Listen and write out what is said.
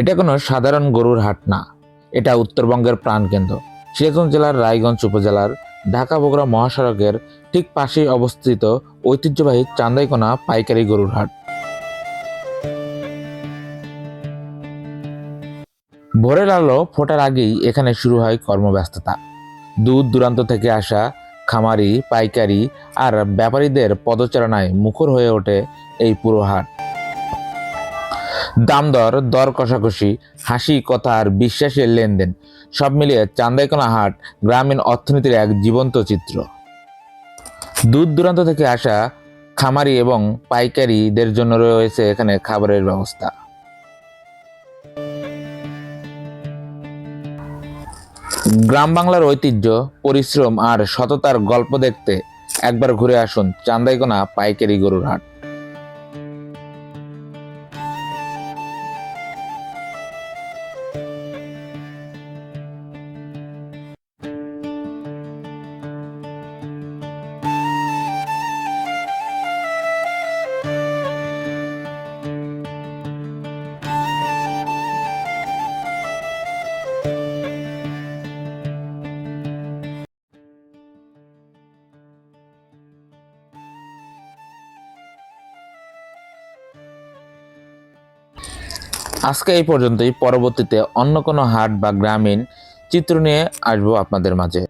এটা কোনো সাধারণ গরুর হাট না। এটা উত্তরবঙ্গের প্রাণকেন্দ্র। সিরাজগঞ্জ জেলার রায়গঞ্জ উপজেলার ঢাকা বগুড়া মহাসড়কের ঠিক পাশেই অবস্থিত ঐতিহ্যবাহী চান্দাইকোনা পাইকারি গরুর হাট। ভোরের আলো ফোটার আগেই এখানে শুরু হয় কর্মব্যস্ততা। দূর দূরান্ত থেকে আসা খামারি, পাইকারি আর ব্যাপারীদের পদচারণায় মুখর হয়ে ওঠে এই পুরো হাট। দাম দর দর কষাকষি, হাসি, কথা আর বিশ্বাসের লেনদেন। সব মিলিয়ে চান্দাইকোনা হাট গ্রামীণ অর্থনীতির এক জীবন্ত চিত্র। দূর দূরান্ত থেকে আসা খামারি এবং পাইকারিদের জন্য রয়েছে এখানে খাবারের ব্যবস্থা। গ্রাম বাংলার ঐতিহ্য, পরিশ্রম আর সততার গল্প দেখতে একবার ঘুরে আসুন চান্দাইকোনা পাইকারি গরুর হাট। আজকে এই পর্যন্তই। পরবর্তীতে অন্য কোনো হাট বা গ্রামীণ চিত্র নিয়ে আসব আপনাদের মাঝে।